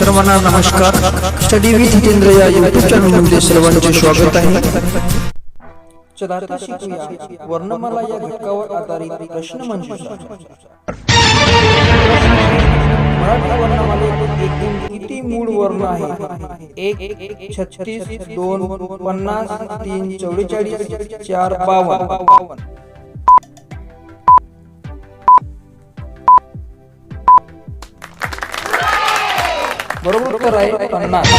सर्वांना नमस्कार। Study with Hitendra या युट्यूब चॅनलमध्ये सर्वांचे स्वागत आहे चला आता वर्णमाला या घटकावर आधारित प्रश्न मंजुषा मराठी वर्णमालेत एकूण किती मूळ वर्ण आहे? एक छत्तीस, दोन, पन्नास, तीन चौवेचाळीस चार, बावन्न. बरोबर उत्तर आहे पन्नास.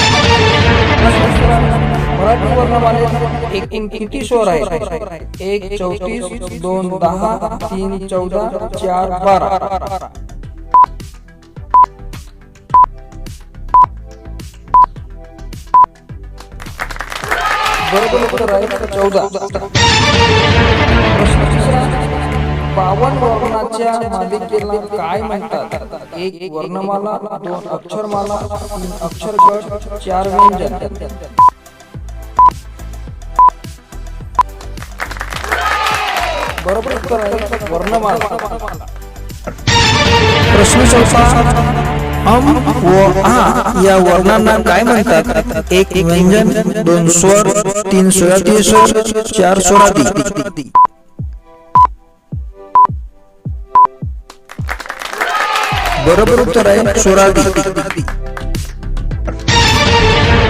मराठी वर्णमाले एकूण किती शोर आहे? एक चौतीस दोन दहा तीन चौदा चार बारा. बरोबर उत्तर आहे चौदा. बावन्न वर्णाच्या मालिकेला काय म्हणतात? एक वर्णमाला दोन अक्षरमाला तीन अक्षर गट चार व्यंजन. बरोबर उत्तर आहे वर्णमाला. प्रश्न चौथा अम व आ या वर्णांना काय म्हणतात? एक व्यंजन दोन स्वर तीन स्वराती स्वर चार स्वराती बरोबर उत्तर आहे स्वरादी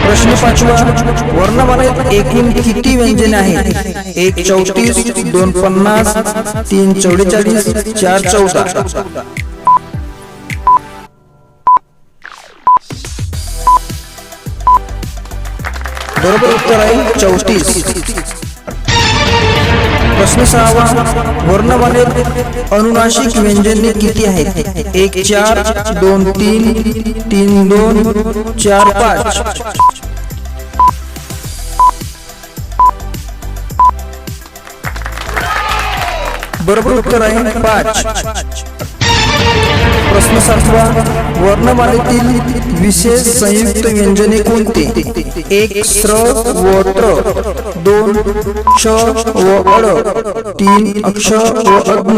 प्रश्न पाचवा वर्णमालेत एकूण किती व्यंजने आहेत? एक चौतीस दोन पन्नास तीन चौवेचाळीस चार चौदा. बरोबर उत्तर आहे चौतीस. प्रश्न सहावा वर्णमालेत अनुनासिक व्यंजने किती आहेत? एक, चार, दोन, तीन तीन, दोन, चार, पाच. बरोबर उत्तर आहे पाच. प्रश्न सातवा वर्णमालेतील विशेष संयुक्त व्यंजने कोणते? एक, स्र, व त्र दोन क्ष व अड. तीन अक्ष व अग्न.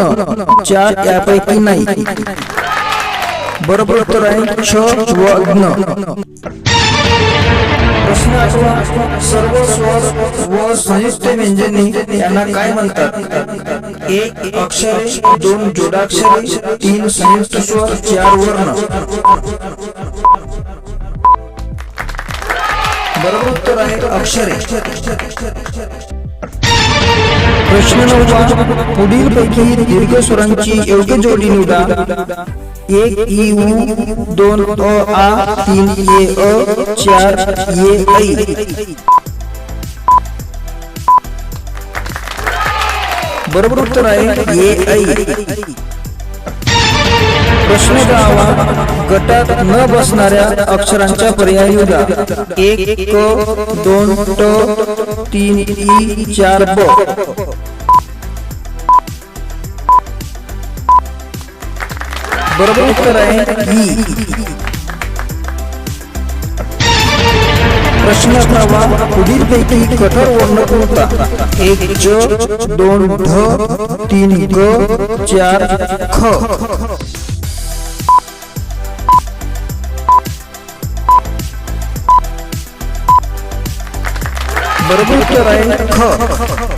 चार यापैकी नाही. बरोबर उत्तर आहे क्ष व अग्न. प्रश्न आठवा सर्व स्वर व संयुक्त व्यंजने यांना काय म्हणतात? एक अक्षरे दोन जोडाक्षरे तीन संयुक्त स्वर चार वर्ण. बरोबर उत्तर आहे अक्षरे. प्रश्न नववा पुढील पैकी दीर्घ स्वरांची योग्य जोडी निवडा. एक ई उ दोन अ आ तीन ए अ चार ए ऐ बरोबर उत्तर आहे ए ऐ प्रश्न दहावा गटात न बसणाऱ्या अक्षरांच्या पर्याय निवडा एक क दोन ट तीन ई चार ब बरोबर उत्तर आहे ई. प्रश्न अकरावा पुढील पैकी कठोर वर्ण कोणता एक ज दोन ढ तीन ग चार ख. बरोबर उत्तर आहे ख